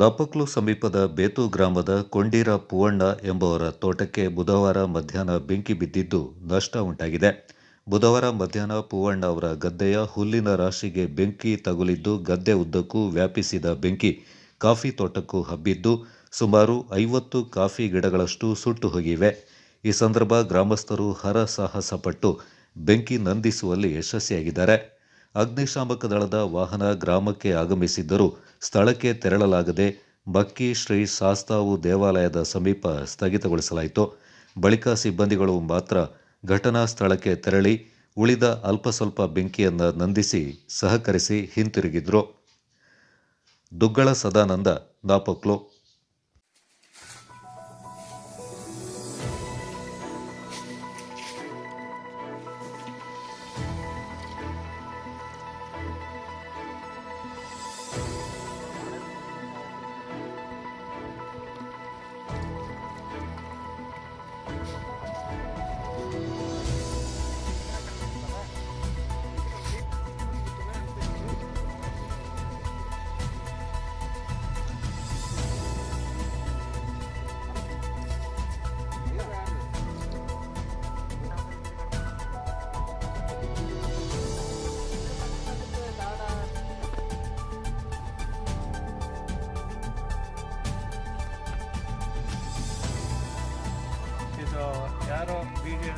ದಾಪಕ್ಲು ಸಮೀಪದ ಬೇತು ಗ್ರಾಮದ ಕೊಂಡೀರ ಪೂವಣ್ಣ ಎಂಬುವರ ತೋಟಕ್ಕೆ ಬುಧವಾರ ಮಧ್ಯಾಹ್ನ ಬೆಂಕಿ ಬಿದ್ದಿದ್ದು ನಷ್ಟ ಉಂಟಾಗಿದೆ. ಬುಧವಾರ ಮಧ್ಯಾಹ್ನ ಪೂವಣ್ಣ ಅವರ ಗದ್ದೆಯ ಹುಲ್ಲಿನ ರಾಶಿಗೆ ಬೆಂಕಿ ತಗುಲಿದ್ದು ಗದ್ದೆ ಉದ್ದಕ್ಕೂ ವ್ಯಾಪಿಸಿದ ಬೆಂಕಿ ಕಾಫಿ ತೋಟಕ್ಕೂ ಹಬ್ಬಿದ್ದು ಸುಮಾರು ಐವತ್ತು ಕಾಫಿ ಗಿಡಗಳಷ್ಟು ಸುಟ್ಟು ಹೋಗಿವೆ. ಈ ಸಂದರ್ಭ ಗ್ರಾಮಸ್ಥರು ಹರಸಾಹಸ ಪಟ್ಟು ಬೆಂಕಿ ನಂದಿಸುವಲ್ಲಿ ಯಶಸ್ವಿಯಾಗಿದ್ದಾರೆ. ಅಗ್ನಿಶಾಮಕ ದಳದ ವಾಹನ ಗ್ರಾಮಕ್ಕೆ ಆಗಮಿಸಿದ್ದರೂ ಸ್ಥಳಕ್ಕೆ ತೆರಳಲಾಗದೆ ಬಕ್ಕಿ ಶ್ರೀ ಸಾಸ್ತಾವು ದೇವಾಲಯದ ಸಮೀಪ ಸ್ಥಗಿತಗೊಳಿಸಲಾಯಿತು. ಬಳಿಕ ಸಿಬ್ಬಂದಿಗಳು ಮಾತ್ರ ಘಟನಾ ಸ್ಥಳಕ್ಕೆ ತೆರಳಿ ಉಳಿದ ಅಲ್ಪ ಸ್ವಲ್ಪ ಬೆಂಕಿಯನ್ನು ನಂದಿಸಿ ಸಹಕರಿಸಿ ಹಿಂತಿರುಗಿದ್ರು. ದುಗ್ಗಳ ಸದಾನಂದ, ನಾಪಕ್ಲು ಇದು ಯಾರೋ ವಿಡಿಯೋ